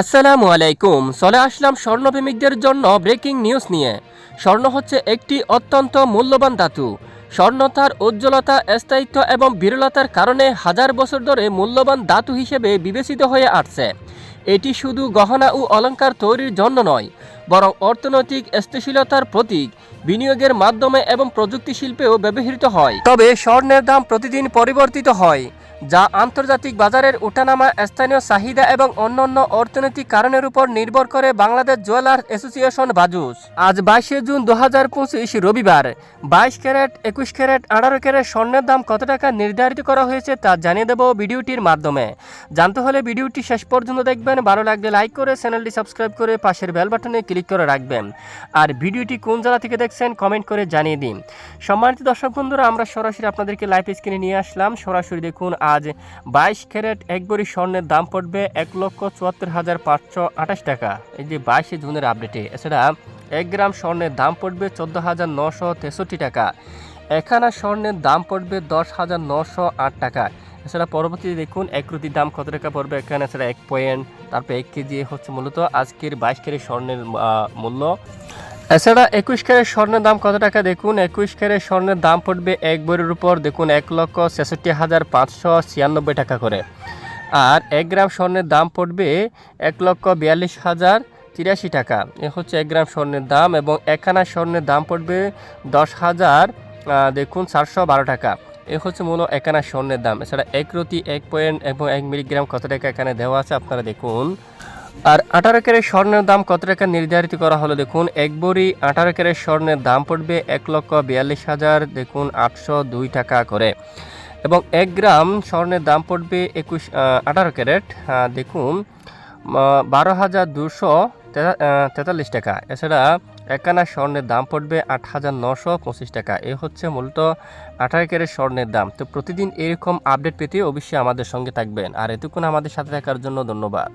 আসসালামু আলাইকুম। চলে আসলাম স্বর্ণপ্রেমিকদের জন্য ব্রেকিং নিউজ নিয়ে। স্বর্ণ হচ্ছে একটি অত্যন্ত মূল্যবান ধাতু। স্বর্ণ তার উজ্জ্বলতা, স্থায়িত্ব এবং বিরলতার কারণে হাজার বছর ধরে মূল্যবান ধাতু হিসেবে বিবেচিত হয়ে আসছে। এটি শুধু গহনা ও অলঙ্কার তৈরির জন্য নয় বরং অর্থনৈতিক স্থিতিশীলতার প্রতীক বিনিয়োগের মাধ্যমে এবং প্রযুক্তি শিল্পেও ব্যবহৃত হয়। তবে স্বর্ণের দাম প্রতিদিন পরিবর্তিত হয়, যা আন্তর্জাতিক বাজারের ওঠানামা স্থানীয় চাহিদা এবং অন্যান্য অর্থনৈতিক কারণের উপর নির্ভর করে বাংলাদেশ জুয়েলার্স অ্যাসোসিয়েশন বাজুস। আজ বাইশে জুন দু হাজার পঁচিশ রবিবার, বাইশ ক্যারেট, একুশ ক্যারেট, আঠারো ক্যারেট স্বর্ণের দাম কত টাকা নির্ধারিত করা হয়েছে তা জানিয়ে দেব ভিডিওটির মাধ্যমে। জানতে হলে ভিডিওটি শেষ পর্যন্ত দেখবেন, ভালো লাগলে লাইক করে চ্যানেলটি সাবস্ক্রাইব করে পাশের বেল বাটনে ক্লিক করে রাখবেন। আর ভিডিওটি কোন জেলা থেকে দেখছেন কমেন্ট করে জানিয়ে দিন। সম্মানিত দর্শক বন্ধুরা, আমরা সরাসরি আপনাদেরকে লাইভ স্ক্রিনে নিয়ে আসলাম। সরাসরি দেখুন, আজ বাইশ ক্যারেট এক ভরি স্বর্ণের দাম পড়বে এক লক্ষ চুয়াত্তর হাজার পাঁচশো আঠাশ টাকা। এই যে বাইশে জুনের আপডেটে, এছাড়া এক গ্রাম স্বর্ণের দাম পড়বে চোদ্দ হাজার নশো তেষট্টি টাকা। এখানা স্বর্ণের দাম পড়বে দশ হাজার নশো আট টাকা। এছাড়া পরবর্তীতে দেখুন, এক রুটির দাম কত টাকা পড়বে এখানে? এছাড়া এক পয়েন্ট তারপর এক কেজি হচ্ছে মূলত আজকের বাইশ ক্যারেট স্বর্ণের মূল্য। এছাড়া একুশ ক্যারেট স্বর্ণের দাম কত টাকা? দেখুন, একুশ ক্যারেট স্বর্ণের দাম পড়বে এক বড়ির উপর, দেখুন, এক লক্ষ ছেষট্টি হাজার পাঁচশো ছিয়ানব্বই টাকা করে। আর এক গ্রাম স্বর্ণের দাম পড়বে এক লক্ষ বিয়াল্লিশ হাজার তিরাশি টাকা। এ হচ্ছে এক গ্রাম স্বর্ণের দাম এবং একখানা স্বর্ণের দাম পড়বে দশ হাজার দেখুন, চারশো বারো টাকা। এ হচ্ছে মূল একানা স্বর্ণের দাম। এছাড়া এক রতি এক পয়েন্ট এবং এক মিলিগ্রাম কত টাকা এখানে দেওয়া আছে আপনারা দেখুন। আর আঠারো ক্যারেট স্বর্ণের দাম কত টাকা নির্ধারিত করা হলো দেখুন। এক বড়ি আঠারো ক্যারেট স্বর্ণের দাম পড়বে এক লক্ষ বিয়াল্লিশ হাজার, দেখুন আটশো দুই টাকা করে। এবং এক গ্রাম স্বর্ণের দাম পড়বে একুশ আঠারো ক্যারেট দেখুন বারো হাজার দুশো তেতাল্লিশ টাকা। এছাড়া একানা স্বর্ণের দাম পড়বে আট হাজার নশো পঁচিশ টাকা। এ হচ্ছে মূলত আঠারো ক্যারেট স্বর্ণের দাম। তো প্রতিদিন এরকম আপডেট পেতে অবশ্যই আমাদের সঙ্গে থাকবেন। আর এতক্ষণ আমাদের সাথে থাকার জন্য ধন্যবাদ।